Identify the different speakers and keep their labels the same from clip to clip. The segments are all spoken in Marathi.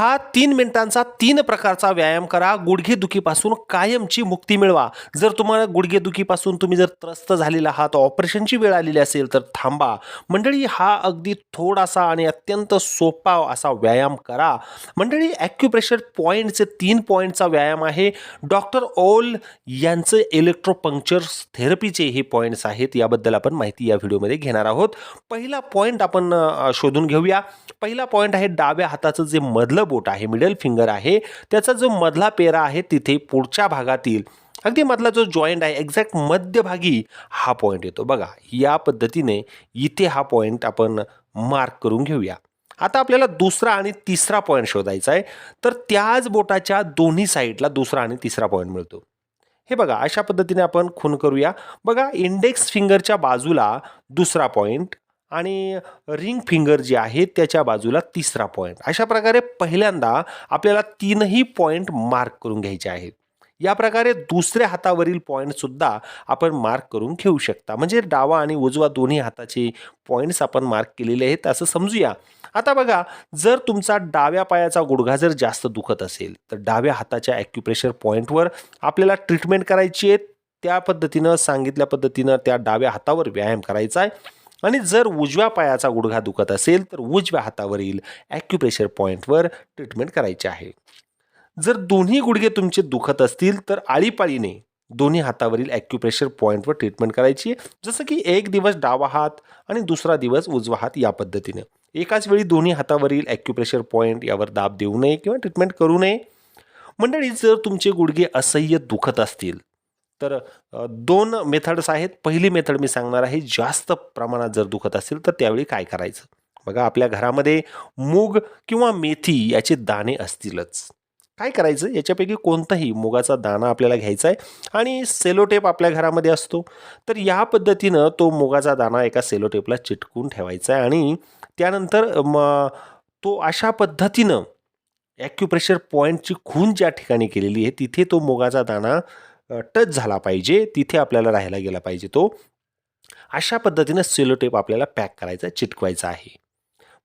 Speaker 1: हा तीन मिनिटांचा तीन प्रकारचा व्यायाम करा. गुडघेदुखीपासून कायमची मुक्ती मिळवा. जर तुम्हाला गुडघेदुखीपासून तुम्ही जर त्रस्त झालेला आहात ऑपरेशनची वेळ आलेली असेल तर थांबा. मंडळी हा अगदी थोडासा आणि अत्यंत सोपा असा व्यायाम करा. मंडळी ॲक्युप्रेशर पॉईंटचे तीन पॉईंटचा व्यायाम आहे. डॉक्टर ओल यांचं इलेक्ट्रोपंक्चर थेरपीचे हे पॉईंट्स आहेत. याबद्दल आपण माहिती या व्हिडिओमध्ये घेणार आहोत. पहिला पॉईंट आपण शोधून घेऊया. पहिला पॉईंट आहे डाव्या हाताचं जे मधलं बोट आहे मिडल फिंगर आहे त्याचा जो मधला पेरा आहे तिथे पुढच्या भागातील अगदी मधला जो जॉईंट आहे एक्झॅक्ट मध्यभागी हा पॉईंट येतो. बघा या पद्धतीने इथे हा पॉईंट आपण मार्क करून घेऊया. आता आपल्याला दुसरा आणि तिसरा पॉईंट शोधायचा आहे तर त्याच बोटाच्या दोन्ही साईडला दुसरा आणि तिसरा पॉईंट मिळतो. हे बघा अशा पद्धतीने आपण खून करूया. बघा इंडेक्स फिंगरच्या बाजूला दुसरा पॉईंट आणि रिंग फिंगर जे आहे त्याच्या बाजूला तिसरा पॉईंट अशा प्रकारे पहिल्यांदा आपल्याला तीनही पॉईंट मार्क करून घ्यायचे आहेत. या प्रकारे दुसऱ्या हातावरील पॉईंटसुद्धा आपण मार्क करून घेऊ शकता. म्हणजे डावा आणि उजवा दोन्ही हाताचे पॉईंट्स आपण मार्क केलेले आहेत असं समजूया. आता बघा जर तुमचा डाव्या पायाचा गुडघा जर जास्त दुखत असेल तर डाव्या हाताच्या ॲक्युप्रेशर पॉईंटवर आपल्याला ट्रीटमेंट करायची आहे. त्या पद्धतीनं सांगितल्या पद्धतीनं त्या डाव्या हातावर व्यायाम करायचा आहे. आणि जर उजव्या पायाचा गुडघा दुखत असेल तर उजव्या हातावरील ॲक्युप्रेशर पॉईंटवर ट्रीटमेंट करायची आहे. जर दोन्ही गुडघे तुमचे दुखत असतील तर आळीपाळीने दोन्ही हातावरील ॲक्युप्रेशर पॉईंटवर ट्रीटमेंट करायची जसं की एक दिवस डावा हात आणि दुसरा दिवस उजवा हात या पद्धतीने. एकाच वेळी दोन्ही हातावरील ॲक्युप्रेशर पॉईंट यावर दाब देऊ नये किंवा ट्रीटमेंट करू नये. मंडळी जर तुमचे गुडघे असह्य दुखत असतील तर दोन मेथड्स आहेत. पहिली मेथड मी सांगणार आहे जास्त प्रमाणात जर दुखत असेल तर त्यावेळी काय करायचं? बघा आपल्या घरामध्ये मूग किंवा मेथी याचे दाणे असतीलच. काय करायचं? याच्यापैकी कोणताही मुगाचा दाणा आपल्याला घ्यायचा आहे आणि सेलोटेप आपल्या घरामध्ये असतो. तर या पद्धतीनं तो मुगाचा दाणा एका सेलोटेपला चिटकून ठेवायचा आहे आणि त्यानंतर म तो अशा पद्धतीनं ॲक्युप्रेशर पॉईंटची खून ज्या ठिकाणी केलेली आहे तिथे तो मुगाचा दाणा टच झाला पाहिजे तिथे आपल्याला राहायला गेला पाहिजे तो. अशा पद्धतीनं सेलोटेप आपल्याला पॅक करायचा चिटकवायचा आहे.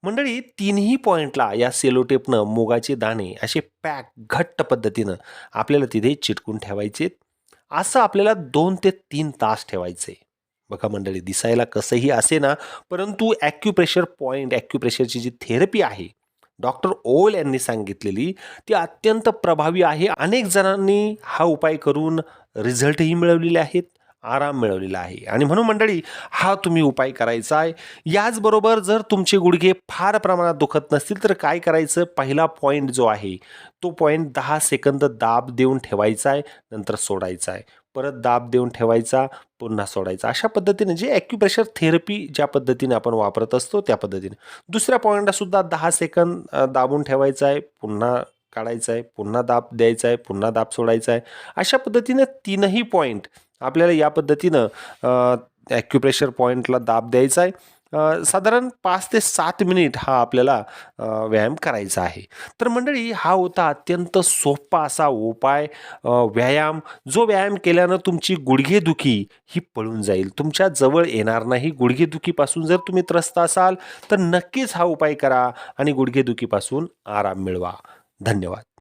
Speaker 1: मंडळी तिन्ही पॉईंटला या सेलोटेपनं मुगाचे दाणे असे पॅक घट्ट पद्धतीनं आपल्याला तिथे चिटकून ठेवायचे असं आपल्याला दोन ते तीन तास ठेवायचे. बघा मंडळी दिसायला कसंही असे ना परंतु ॲक्युप्रेशर पॉईंट ॲक्युप्रेशरची जी थेरपी आहे डॉक्टर ओल यांनी सांगितलेली ती अत्यंत प्रभावी आहे. अनेक जणांनी हा उपाय करून रिझल्टही मिळवलेले आहेत आराम मिळवलेला आहे. आणि म्हणून मंडळी हा तुम्ही उपाय करायचा आहे. याचबरोबर जर तुमचे गुडघे फार प्रमाणात दुखत नसतील तर काय करायचं? पहिला पॉईंट जो आहे तो पॉईंट दहा सेकंद दाब देऊन ठेवायचा आहे नंतर सोडायचा आहे. परत दाब देऊन ठेवायचा पुन्हा सोडायचा. अशा पद्धतीने जे ॲक्युप्रेशर थेरपी ज्या पद्धतीने आपण वापरत असतो त्या पद्धतीने. दुसऱ्या पॉईंटला सुद्धा दहा सेकंद दाबून ठेवायचा आहे पुन्हा काढायचा आहे पुन्हा दाब द्यायचा आहे पुन्हा दाब सोडायचा आहे अशा पद्धतीने तीनही पॉईंट आपल्याला या पद्धतीनं ॲक्युप्रेशर पॉईंटला दाब द्यायचा आहे साधारण पाच ते सात मिनिट हा आपल्याला व्यायाम करायचा आहे. तर मंडळी हा होता अत्यंत सोपा असा उपाय व्यायाम. जो व्यायाम केल्यानं तुमची गुडघेदुखी ही पळून जाईल. तुमच्या जवळ येणार नाही. गुडघेदुखीपासून जर तुम्ही त्रस्त असाल तर नक्कीच हा उपाय करा आणि गुडघेदुखीपासून आराम मिळवा. धन्यवाद.